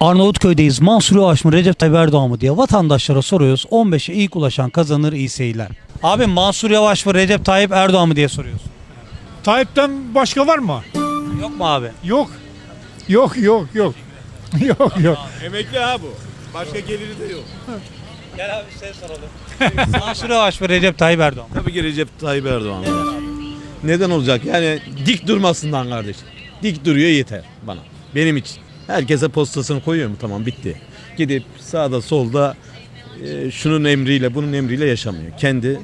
Arnavutköy'deyiz. Mansur Yavaş mı Recep Tayyip Erdoğan mı diye vatandaşlara soruyoruz. 15'e ilk ulaşan kazanır iyi seyirler. Abi Mansur Yavaş mı Recep Tayyip Erdoğan mı diye soruyoruz. Tayyip'ten başka var mı? Yok mu abi? Yok. Yok yok yok. yok yok. Emekli ha bu. Başka geliri de yok. Gel abi sen soralım. Mansur Yavaş mı Recep Tayyip Erdoğan mı? Tabii ki Recep Tayyip Erdoğan. Neden olacak? Yani dik durmasından kardeşim. Dik duruyor yeter bana. Benim için. Herkese postasını koyuyor mu? Tamam bitti. Gidip sağda solda e, şunun emriyle bunun emriyle yaşamıyor. Kendi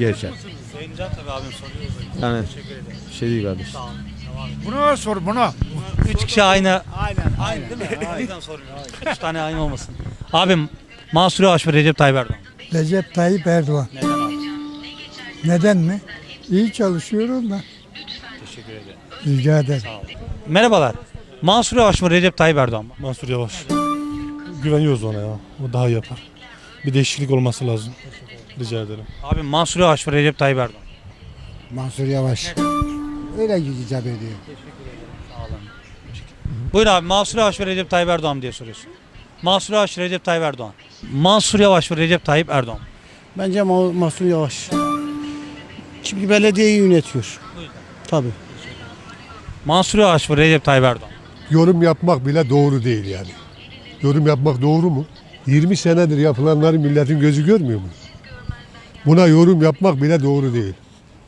yaşar. Yayınlayacağım tabii abim soruyoruz. Yani şey değil kardeş. Buna sor buna. Üç kişi aynı. Aynen. Aynı değil mi? Yüzden soruyorum. Üç tane aynı olmasın. Abim Mansur Yavaş mı Recep Tayyip Erdoğan? Recep Tayyip Erdoğan. Neden abi? Neden mi? İyi çalışıyorum da. Teşekkür ederim. Rica ederim. Merhabalar. Mansur Yavaş mı Recep Tayyip Erdoğan mı? Mansur Yavaş. Güveniyoruz ona ya. O daha iyi yapar. Bir değişiklik olması lazım. Rica ederim. Abi Mansur Yavaş mı Recep Tayyip Erdoğan mı? Mansur Yavaş. Öyle icap ediyor. Buyur abi Mansur Yavaş ve Recep Tayyip Erdoğan mı diye soruyorsun. Mansur Yavaş, Recep Tayyip Erdoğan. Mansur Yavaş ve Recep Tayyip Erdoğan. Bence Ma- Mahsur Yavaş. Çünkü belediyeyi yönetiyor. Tabii. Mansur Yavaş ve Recep Tayyip Erdoğan. Yorum yapmak bile doğru değil yani. Yorum yapmak doğru mu? 20 senedir yapılanları milletin gözü görmüyor mu? Buna yorum yapmak bile doğru değil.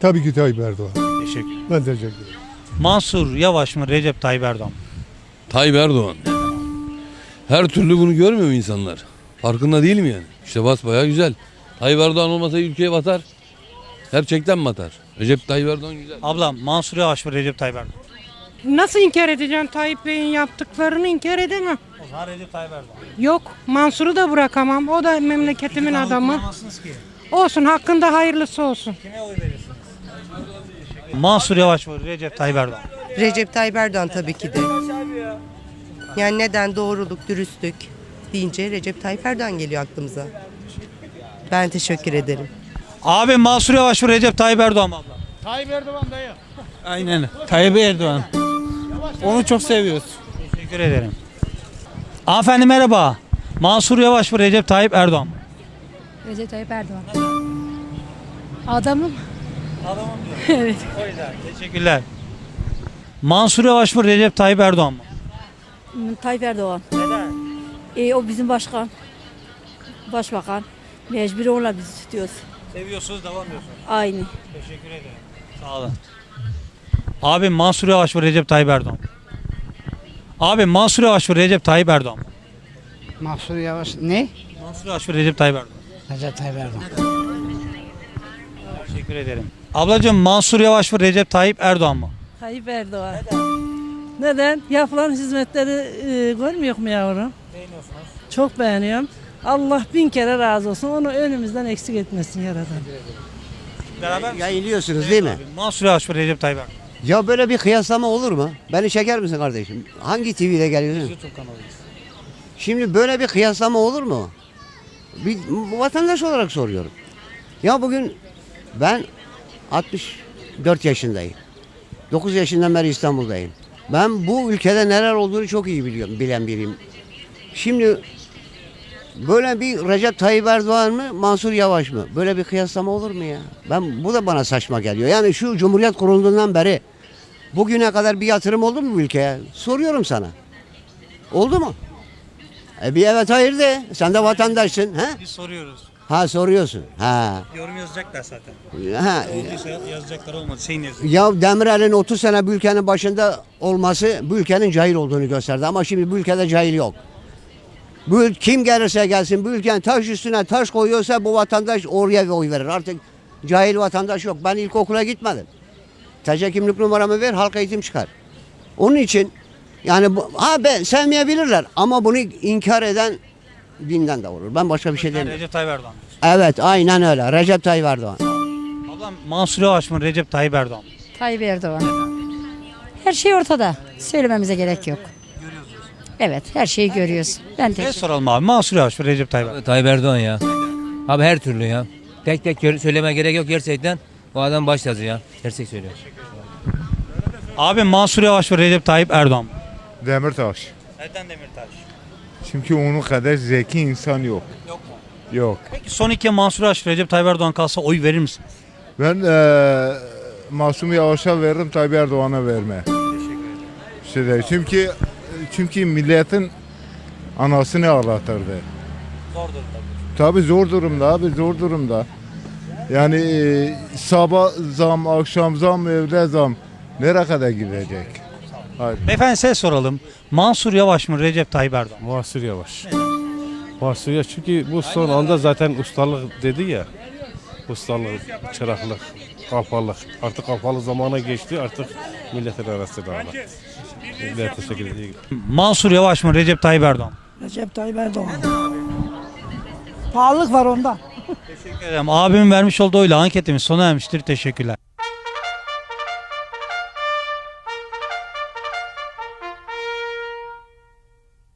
Tabii ki Tayyip Erdoğan. Teşekkür Ben teşekkür ederim. Mansur Yavaş mı Recep Tayyip Erdoğan mı? Tayyip Erdoğan. Her türlü bunu görmüyor mu insanlar? Farkında değil mi yani? İşte basbayağı güzel. Tayyip Erdoğan olmasa ülkeye batar. Gerçekten batar. Recep Tayyip Erdoğan güzel. Ablam Mansur Yavaş ve Recep Tayyip Erdoğan. Nasıl inkar edeceğim Tayyip Bey'in yaptıklarını inkar edemem. O zaman Recep Tayyip Erdoğan. Yok Mansur'u da bırakamam. O da memleketimin adamı. ki. Olsun hakkında hayırlısı olsun. Kime oy verirsiniz? Mansur Yavaş ve Recep Tayyip Erdoğan. Recep Tayyip Erdoğan tabii ki de. Yani neden doğruluk, dürüstlük deyince Recep Tayyip Erdoğan geliyor aklımıza. Ben teşekkür ederim. Abi Mansur Yavaş ve Recep Tayyip Erdoğan mı abla? Tayyip Erdoğan dayı. Aynen. Tayyip Erdoğan. Onu çok seviyoruz. Teşekkür ederim. Hanımefendi merhaba. Mansur Yavaş ve Recep Tayyip Erdoğan mı? Recep Tayyip Erdoğan. Adamım. Adamım diyor. evet. O yüzden. Teşekkürler. Mansur Yavaş mı Recep Tayyip Erdoğan mı? Tayyip Erdoğan. Neden? E, o bizim başkan. Başbakan. Mecbur onlar biz tutuyoruz. Seviyorsunuz devam ediyorsunuz. Aynı. Teşekkür ederim. Sağ olun. Abi Mansur Yavaş ve Recep Tayyip Erdoğan. mı? Abi Mansur Yavaş ve Recep Tayyip Erdoğan. mı? Mahsur Yavaş ne? Mansur Yavaş ve Recep Tayyip Erdoğan. Recep Tayyip Erdoğan. Teşekkür ederim. Ablacığım Mansur Yavaş ve Recep Tayyip Erdoğan mı? Tayyip Erdoğan. Neden? Yapılan hizmetleri e, görmüyor mu yavrum? Beğeniyorsunuz. Çok beğeniyorum. Allah bin kere razı olsun. Onu önümüzden eksik etmesin yaradan. Beraber mi? Yayınlıyorsunuz değil mi? Mansur Yavaş ve Recep Tayyip Erdoğan. Ya böyle bir kıyaslama olur mu? Beni çeker misin kardeşim? Hangi TV'de geliyorsun? YouTube kanalıyız. Şimdi böyle bir kıyaslama olur mu? Bir vatandaş olarak soruyorum. Ya bugün ben 64 yaşındayım. 9 yaşından beri İstanbul'dayım. Ben bu ülkede neler olduğunu çok iyi biliyorum, bilen biriyim. Şimdi böyle bir Recep Tayyip Erdoğan mı, Mansur Yavaş mı? Böyle bir kıyaslama olur mu ya? Ben bu da bana saçma geliyor. Yani şu Cumhuriyet kurulduğundan beri bugüne kadar bir yatırım oldu mu ülkeye? Soruyorum sana. Oldu mu? E bir evet hayır de. Sen de vatandaşsın. Ha? Biz soruyoruz. Ha soruyorsun. Ha. Yorum yazacaklar zaten. ha. Olduysa yazacaklar olmadı. Şeyin yazıyor. Ya Demirel'in 30 sene bu ülkenin başında olması bu ülkenin cahil olduğunu gösterdi. Ama şimdi bu ülkede cahil yok. Bu kim gelirse gelsin bu ülkenin taş üstüne taş koyuyorsa bu vatandaş oraya oy verir. Artık cahil vatandaş yok. Ben ilkokula gitmedim. TC kimlik numaramı ver halk eğitim çıkar. Onun için yani bu, ha ben sevmeyebilirler ama bunu inkar eden dinden de olur. Ben başka bir şey demiyorum. Recep Tayyip Erdoğan. Evet aynen öyle. Recep Tayyip Erdoğan. Ablam Mansur Yavaş mı Recep Tayyip Erdoğan mı? Tayyip Erdoğan. Her şey ortada. Söylememize gerek yok. Evet her şeyi görüyoruz. Ben Ne soralım abi Mansur Yavaş ve Recep Tayyip Erdoğan. Tayyip Erdoğan ya. Abi her türlü ya. Tek tek gör- söyleme gerek yok gerçekten. Bu adam baş tacı ya. Gerçek söylüyor. Abi Mansur Yavaş ve Recep Tayyip Erdoğan mı? Demirtaş. Neden Demirtaş? Çünkü onun kadar zeki insan yok. Yok Yok. Peki son iki Mansur Yavaş ve Recep Tayyip Erdoğan kalsa oy verir misin? Ben eee Masum Yavaş'a veririm, Tayyip Erdoğan'a verme. İşte de, çünkü çünkü milletin anasını ağlatırdı. Zor durumda. Tabii zor durumda abi, zor durumda. Yani eee, sabah zam, akşam zam, evde zam. Nereye kadar gidecek? Hayır. Beyefendi size soralım. Mansur Yavaş mı Recep Tayyip Erdoğan? mı? Muhasır Yavaş. Muhasır Yavaş çünkü bu son anda zaten ustalık dedi ya. Ustalık, çıraklık, kalfalık. Artık kalfalık zamana geçti artık milletin arasında ama. Ben teşekkür ederim. Mansur Yavaş mı Recep Tayyip Erdoğan? mı? Recep Tayyip Erdoğan. Pahalılık var onda. Teşekkür ederim. Abimin vermiş olduğu oyla anketimiz sona ermiştir. Teşekkürler.